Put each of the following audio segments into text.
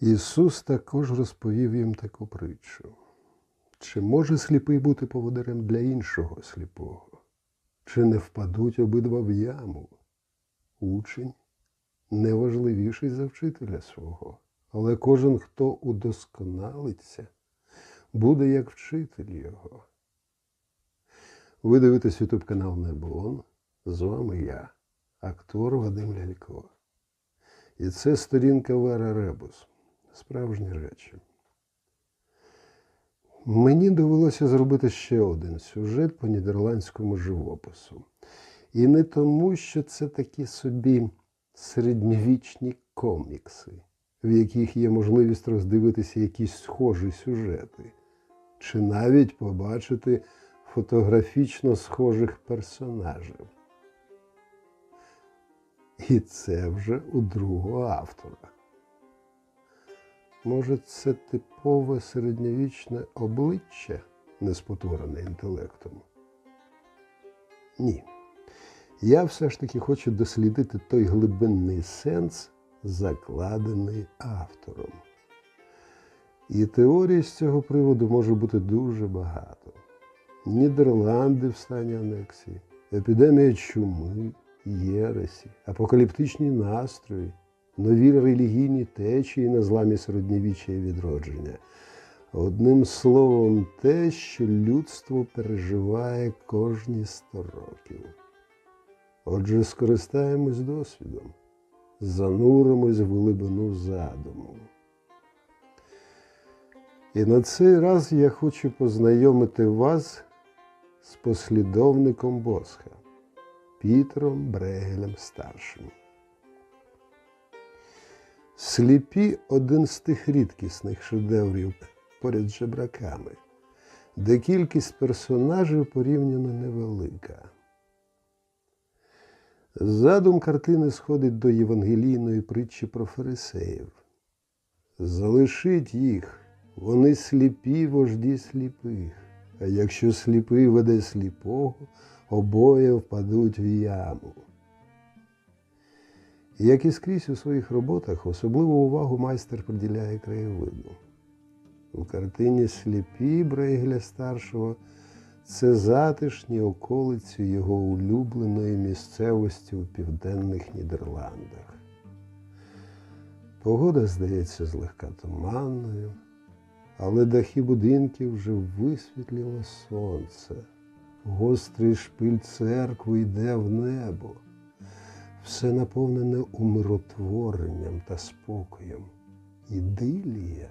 Ісус також розповів їм таку притчу. Чи може сліпий бути поводирем для іншого сліпого? Чи не впадуть обидва в яму? Учень не важливіший за вчителя свого, але кожен, хто удосконалиться, буде як вчитель його. Ви дивитесь ютуб канал Небон. З вами я, актор Вадим Лялько. І це сторінка Вера Ребус. Справжні речі. Мені довелося зробити ще один сюжет по нідерландському живопису. І не тому, що це такі собі середньовічні комікси, в яких є можливість роздивитися якісь схожі сюжети, чи навіть побачити фотографічно схожих персонажів. І це вже у другого автора. Може, це типове середньовічне обличчя, не спотворене інтелектом? Ні. Я все ж таки хочу дослідити той глибинний сенс, закладений автором. І теорій з цього приводу може бути дуже багато. Нідерланди в стані анексії, епідемія чуми, єресі, апокаліптичні настрої, нові релігійні течії на зламі середньовіччя і відродження. Одним словом, те, що людство переживає кожні сто років. Отже, скористаємось досвідом, зануримось в глибину задуму. І на цей раз я хочу познайомити вас з послідовником Босха Пітером Брегелем старшим. Сліпі один з тих рідкісних шедеврів поряд з жебраками, де кількість персонажів порівняно невелика. Задум картини сходить до євангелійної притчі про фарисеїв. Залишить їх, вони сліпі вожді сліпих, а якщо сліпий веде сліпого, обоє впадуть в яму. Як і скрізь у своїх роботах, особливу увагу майстер приділяє краєвиду. У картині Сліпі Брейгеля старшого це затишні околиці його улюбленої місцевості у південних Нідерландах. Погода здається злегка туманною, але дахи будинків вже висвітліло сонце. Гострий шпиль церкви йде в небо. Все наповнене умиротворенням та спокоєм. Ідилія.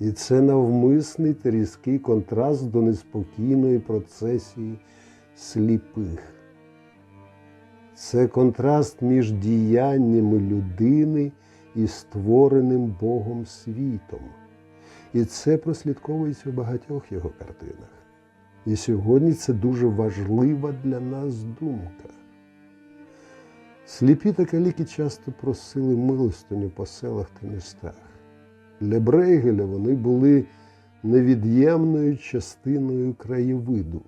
І це навмисний та різкий контраст до неспокійної процесії сліпих. Це контраст між діяннями людини і створеним Богом світом. І це прослідковується в багатьох його картинах. І сьогодні це дуже важлива для нас думка. Сліпі та каліки часто просили милостиню по селах та містах. Для Брейгеля вони були невід'ємною частиною краєвиду.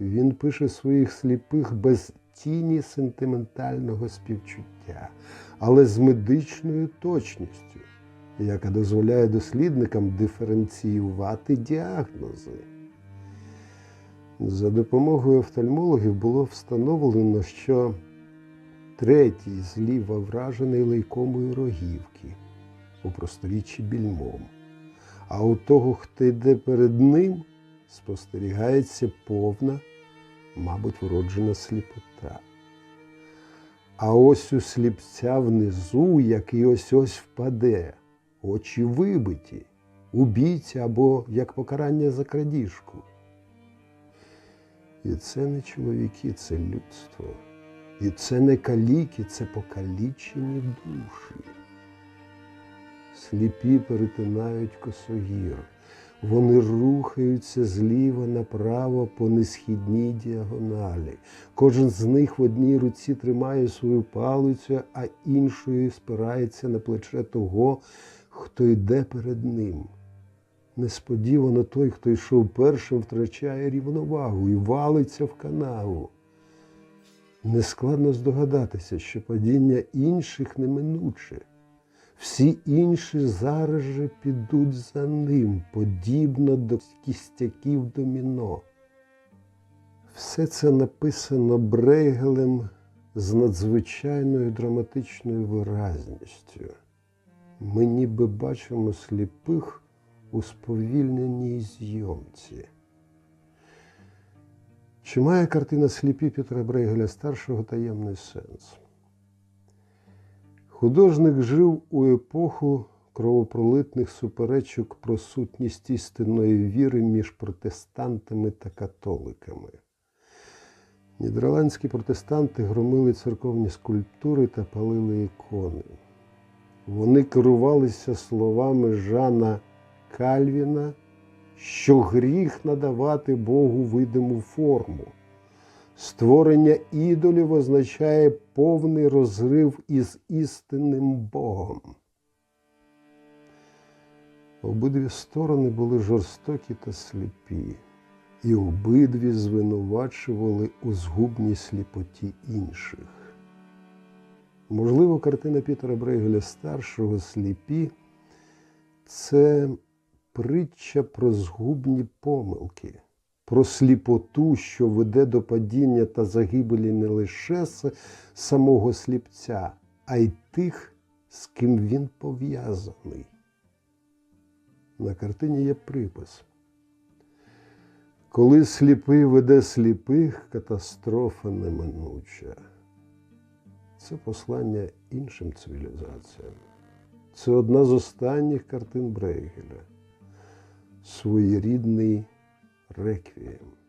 Він пише своїх сліпих без тіні сентиментального співчуття, але з медичною точністю, яка дозволяє дослідникам диференціювати діагнози. За допомогою офтальмологів було встановлено, що третій зліва вражений лейкомою рогівки у просторіччі більмом. А у того, хто йде перед ним, спостерігається повна, мабуть, вроджена сліпота. А ось у сліпця внизу, який ось ось впаде, очі вибиті, убійця або як покарання за крадіжку. І це не чоловіки, це людство. І це не каліки, це покалічені душі. Сліпі перетинають косогір. Вони рухаються зліва направо по несхідній діагоналі. Кожен з них в одній руці тримає свою палицю, а іншою спирається на плече того, хто йде перед ним. Несподівано той, хто йшов першим, втрачає рівновагу і валиться в канаву. Нескладно здогадатися, що падіння інших неминуче. Всі інші зараз же підуть за ним, подібно до кістяків доміно. Все це написано Брейгелем з надзвичайною драматичною виразністю. Ми ніби бачимо сліпих у сповільненій зйомці. Чи має картина сліпі Петра Брейгеля старшого таємний сенс? Художник жив у епоху кровопролитних суперечок про сутність істинної віри між протестантами та католиками. Нідерландські протестанти громили церковні скульптури та палили ікони. Вони керувалися словами Жана Кальвіна, що гріх надавати Богу видиму форму. Створення ідолів означає повний розрив із істинним Богом. Обидві сторони були жорстокі та сліпі, і обидві звинувачували у згубній сліпоті інших. Можливо, картина Пітера Брейгеля старшого сліпі це притча про згубні помилки, про сліпоту, що веде до падіння та загибелі не лише самого сліпця, а й тих, з ким він пов'язаний. На картині є припис. Коли сліпий веде сліпих, катастрофа неминуча. Це послання іншим цивілізаціям. Це одна з останніх картин Брейгеля. Своєрідний реквієм.